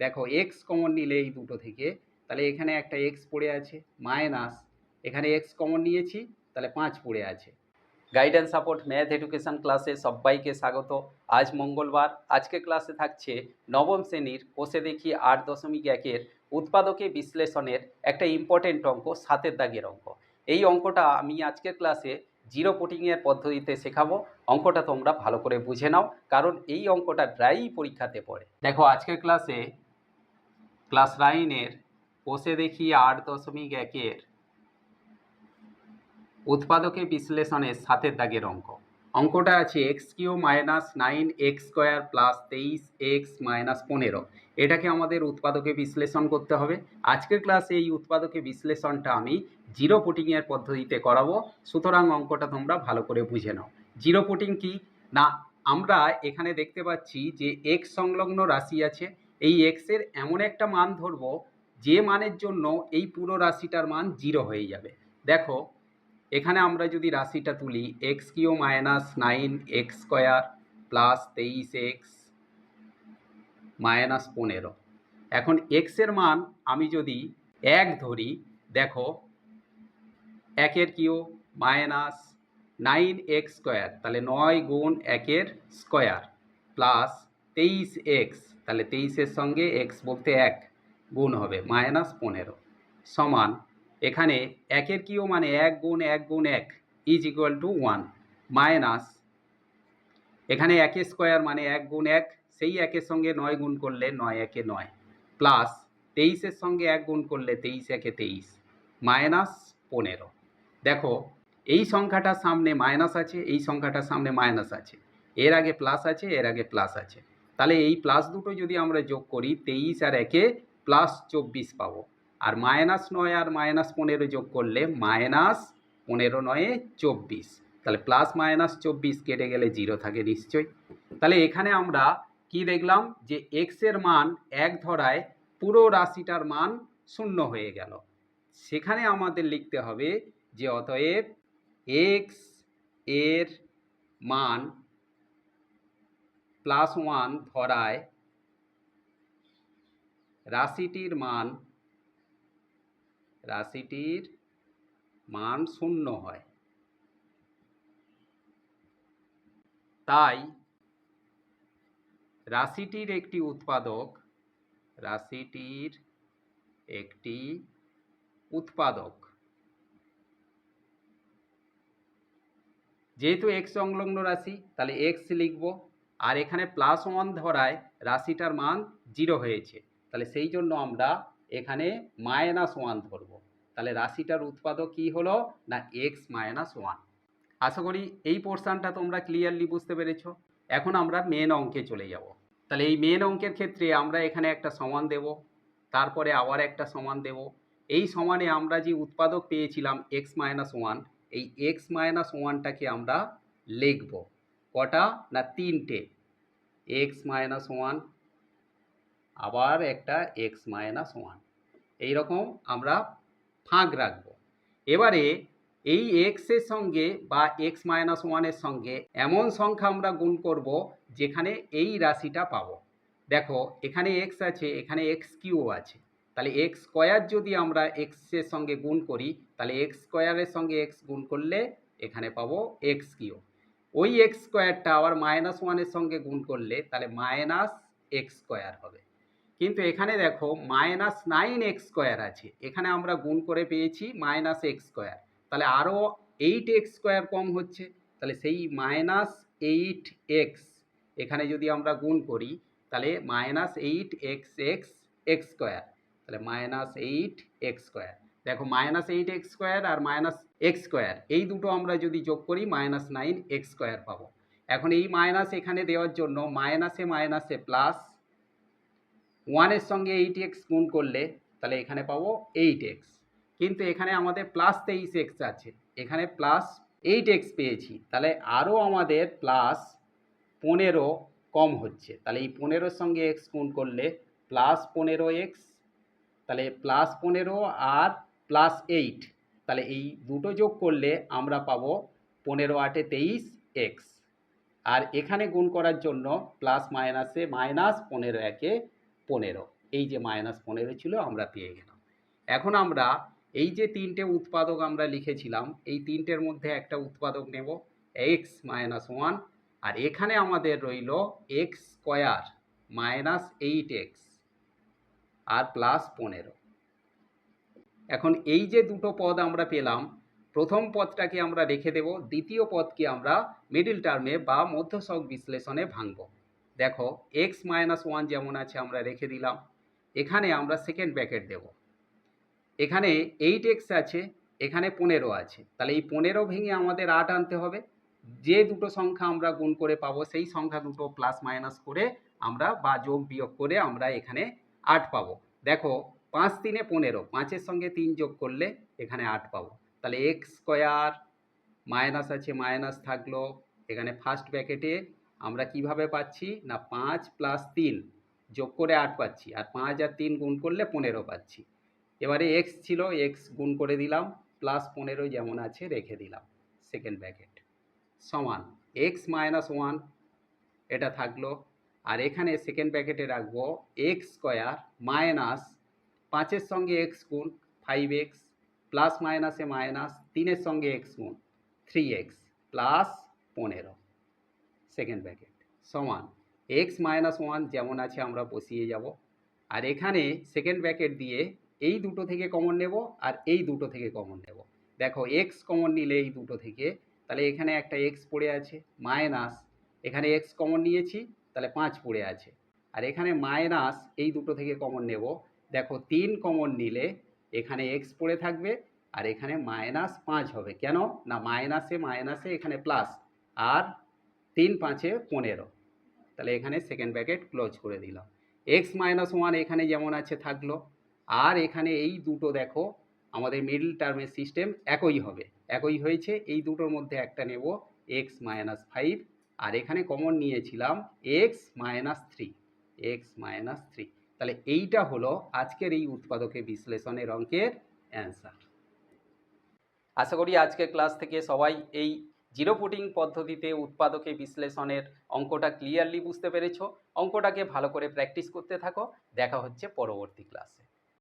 দেখো x common নিলে এই দুটো থেকে, তাহলে এখানে একটা এক্স পড়ে আছে মাইনাস এখানে এক্স কমন নিয়েছি, তাহলে পাঁচ পড়ে আছে। গাইডেন্স সাপোর্ট ম্যাথ এডুকেশন ক্লাসে সবাইকে স্বাগত। আজ মঙ্গলবার, আজকে ক্লাসে থাকছে নবম শ্রেণির কোষে দেখি আট দশমিক একের উৎপাদকে বিশ্লেষণের একটা ইম্পর্টেন্ট অঙ্ক, সাতের দাগের অঙ্ক। এই অঙ্কটা আমি আজকের ক্লাসে জিরো পুটিংয়ের পদ্ধতিতে শেখাবো। অঙ্কটা তোমরা ভালো করে বুঝে নাও, কারণ এই অঙ্কটা প্রায়ই পরীক্ষাতে পড়ে। দেখো, আজকের ক্লাসে ক্লাস নাইনের কোষে দেখি আট দশমিক একের উৎপাদকে বিশ্লেষণের সাতের দাগের অঙ্ক। অঙ্কটা আছে X cube minus nine X square plus তেইশ এক্স মাইনাস পনেরো। এটাকে আমাদের উৎপাদকে বিশ্লেষণ করতে হবে। আজকের ক্লাসে এই উৎপাদকে বিশ্লেষণটা আমি জিরো পুটিংয়ের পদ্ধতিতে করাবো। সুতরাং অঙ্কটা তোমরা ভালো করে বুঝে নাও। জিরো পুটিং কি? না, আমরা এখানে দেখতে পাচ্ছি যে এক্স সংলগ্ন রাশি আছে। এই এক্সের এমন একটা মান ধরবো, যে মানের জন্য এই পুরো রাশিটার মান জিরো হয়ে যাবে। দেখো, এখানে আমরা যদি রাশিটা তুলি X cube minus nine X square plus তেইশ এক্স মাইনাস পনেরো। এখন এক্সের মান আমি যদি এক ধরি, দেখো, একের cube minus nine X square, তাহলে নয় গুণ একের স্কোয়ার প্লাস তেইশ এক্স তাহলে তেইশের সঙ্গে এক্স বলতে এক, গুণ হবে মাইনাস পনেরো, সমান এখানে একের কিউ মানে এক গুণ এক গুণ এক is equal to one minus এখানে একের স্কোয়ার মানে এক গুণ এক, সেই একের সঙ্গে নয় গুণ করলে নয় একে নয় প্লাস তেইশের সঙ্গে এক গুণ করলে তেইশ একে তেইশ, মাইনাস পনেরো। দেখো, এই সংখ্যাটার সামনে মাইনাস আছে, এই সংখ্যাটার সামনে মাইনাস আছে, এর আগে প্লাস আছে, এর আগে প্লাস আছে। তাহলে এই প্লাস দুটো যদি আমরা যোগ করি তেইশ আর একে প্লাস চব্বিশ পাবো। আর মাইনাস নয় আর মাইনাস পনেরো যোগ করলে মাইনাস পনেরো নয়ে চব্বিশ। তাহলে প্লাস মাইনাস চব্বিশ কেটে গেলে জিরো থাকে নিশ্চয়ই। তাহলে এখানে আমরা কি দেখলাম যে এক্সের মান এক ধরায় পুরো রাশিটার মান শূন্য হয়ে গেল। সেখানে আমাদের লিখতে হবে যে অতএব এক্সের মান প্লাস ওয়ান ধরায় রাশিটির মান রাশিটির মান শূন্য হয়। তাই রাশিটির একটি উৎপাদক, রাশিটির একটি উৎপাদক। যেহেতু এক্স সংলগ্ন রাশি, তাহলে এক্স লিখব। আর এখানে প্লাস ওয়ান ধরায় রাশিটার মান জিরো হয়েছে। তাহলে সেই জন্য আমরা এখানে মাইনাস ওয়ান ধরব। তাহলে রাশিটার উৎপাদক কী হলো? না এক্স মাইনাস ওয়ান আশা করি এই পোর্শনটা তোমরা ক্লিয়ারলি বুঝতে পেরেছ। এখন আমরা মেন অঙ্কে চলে যাব। তাহলে এই মেন অঙ্কের ক্ষেত্রে আমরা এখানে একটা সমান দেব, তারপরে আবার একটা সমান দেব। এই সমানে আমরা যে উৎপাদক পেয়েছিলাম এক্স মাইনাস ওয়ান এই এক্স মাইনাস ওয়ানটাকে আমরা লিখব। কটা? না, তিনটে। এক্স মাইনাস ওয়ান আবার একটা এক্স মাইনাস ওয়ান এইরকম আমরা ফাঁক রাখব। এবারে এই এক্সের সঙ্গে বা এক্স মাইনাস ওয়ানের সঙ্গে এমন সংখ্যা আমরা গুণ করব যেখানে এই রাশিটা পাব। দেখো, এখানে এক্স আছে, এখানে এক্স কিউ আছে। তাহলে এক্স স্কোয়ার যদি আমরা এক্সের সঙ্গে গুণ করি, তাহলে এক্স স্কোয়ারের সঙ্গে এক্স গুণ করলে এখানে পাবো এক্স কিউ ওই এক্স স্কোয়ারটা আবার মাইনাস ওয়ানের সঙ্গে গুণ করলে তাহলে মাইনাস এক্স স্কোয়ার হবে। কিন্তু এখানে দেখো মাইনাস নাইন এক্স স্কোয়ার আছে। এখানে আমরা গুণ করে পেয়েছি মাইনাস এক্স স্কোয়ার। তাহলে আরও এইট এক্স স্কোয়ার কম হচ্ছে। তাহলে সেই মাইনাস এইট এক্স এখানে যদি আমরা গুণ করি, তাহলে minus eight X X X square. তাহলে মাইনাস এইট এক্স স্কোয়ার। দেখো মাইনাস এইট এক্স স্কোয়ার আর মাইনাস এক্স স্কোয়ার এই দুটো আমরা যদি যোগ করি মাইনাস নাইন এক্স স্কোয়ার পাবো। এখন এই মাইনাস এখানে দেওয়ার জন্য মাইনাসে মাইনাসে প্লাস ওয়ানের সঙ্গে এইট এক্স গুণ করলে তাহলে এখানে পাবো এইট এক্স কিন্তু এখানে আমাদের প্লাস তেইশ এক্স আছে, এখানে প্লাস এইট এক্স পেয়েছি, তাহলে আরও আমাদের প্লাস পনেরো কম হচ্ছে। তাহলে এই পনেরোর সঙ্গে এক্স গুণ করলে প্লাস পনেরো এক্স তাহলে প্লাস পনেরো আর প্লাস এইট তাহলে এই দুটো যোগ করলে আমরা পাবো পনেরো আটে তেইশ এক্স আর এখানে গুণ করার জন্য প্লাস মাইনাসে মাইনাস পনেরো একে পনেরো। এই যে মাইনাস পনেরো ছিল, আমরা পেয়ে গেলাম। এখন আমরা এই যে তিনটে উৎপাদক আমরা লিখেছিলাম, এই তিনটের মধ্যে একটা উৎপাদক নেব এক্স মাইনাস ওয়ান আর এখানে আমাদের রইল X square minus eight X আর প্লাস পনেরো। এখন এই যে দুটো পদ আমরা পেলাম, প্রথম পদটাকে আমরা রেখে দেব, দ্বিতীয় পদকে আমরা মিডিল টার্মে বা মধ্যসক বিশ্লেষণে ভাঙব। দেখো এক্স মাইনাস ওয়ান যেমন আছে আমরা রেখে দিলাম, এখানে আমরা সেকেন্ড ব্র্যাকেট দেব। এখানে এইট এক্স আছে, এখানে পনেরো আছে, তাহলে এই পনেরো ভেঙে আমাদের আট আনতে হবে। যে দুটো সংখ্যা আমরা গুণ করে পাবো, সেই সংখ্যা দুটো প্লাস মাইনাস করে আমরা বা যোগ বিয়োগ করে আমরা এখানে আট পাবো। দেখো পাঁচ তিনে পনেরো, পাঁচের সঙ্গে তিন যোগ করলে এখানে আট পাবো। তাহলে এক্স স্কোয়ার মাইনাস আছে মাইনাস থাকল, এখানে ফার্স্ট ব্র্যাকেটে আমরা কীভাবে পাচ্ছি? না, পাঁচ প্লাস তিন যোগ করে আট পাচ্ছি, আর পাঁচ আর তিন গুণ করলে পনেরো পাচ্ছি। এবারে এক্স ছিল এক্স গুণ করে দিলাম প্লাস পনেরো যেমন আছে রেখে দিলাম সেকেন্ড ব্র্যাকেট সমান এক্স মাইনাস ওয়ান এটা থাকল, আর এখানে সেকেন্ড ব্র্যাকেটে রাখব এক্স স্কোয়ার মাইনাস পাঁচের সঙ্গে এক্স গুণ, ফাইভ এক্স, প্লাস মাইনাসে মাইনাস, তিনের সঙ্গে এক্স গুণ, থ্রি এক্স, প্লাস পনেরো। Second bracket. সমান, এক্স মাইনাস ওয়ান যেমন আছে আমরা বসিয়ে যাব। আর এখানে সেকেন্ড ব্র্যাকেট দিয়ে এই দুটো থেকে কমন নেব আর এই দুটো থেকে কমন নেব। দেখো, এক্স কমন নিলে এই দুটো থেকে, তাহলে এখানে একটা এক্স পড়ে আছে, মাইনাস, এখানে এক্স কমন নিয়েছি, তাহলে পাঁচ পড়ে আছে। আর এখানে মাইনাস এই দুটো থেকে কমন নেব দেখো তিন কমন নিলে এখানে এক্স পড়ে থাকবে আর এখানে মাইনাস পাঁচ হবে। কেন? না মাইনাসে মাইনাসে এখানে প্লাস আর তিন পাঁচে পনেরো। তাহলে এখানে সেকেন্ড ব্র্যাকেট ক্লোজ করে দিলাম। এক্স মাইনাস ওয়ান এখানে যেমন আছে থাকল। আর এখানে এই দুটো দেখো, আমাদের মিডল টার্মের সিস্টেম একই হবে। একই হয়েছে, এই দুটোর মধ্যে একটা নেব এক্স মাইনাস ফাইভ আর এখানে কমন নিয়েছিলাম X minus three X minus three তাহলে এইটা হলো আজকের এই উৎপাদকে বিশ্লেষণের অঙ্কের অ্যান্সার আশা করি আজকের ক্লাস থেকে সবাই এই জিরো পুটিং পদ্ধতিতে উৎপাদকে বিশ্লেষণের অঙ্কটা ক্লিয়ারলি বুঝতে পেরেছ। অঙ্কটাকে ভালো করে প্র্যাকটিস করতে থাকো। দেখা হচ্ছে পরবর্তী ক্লাসে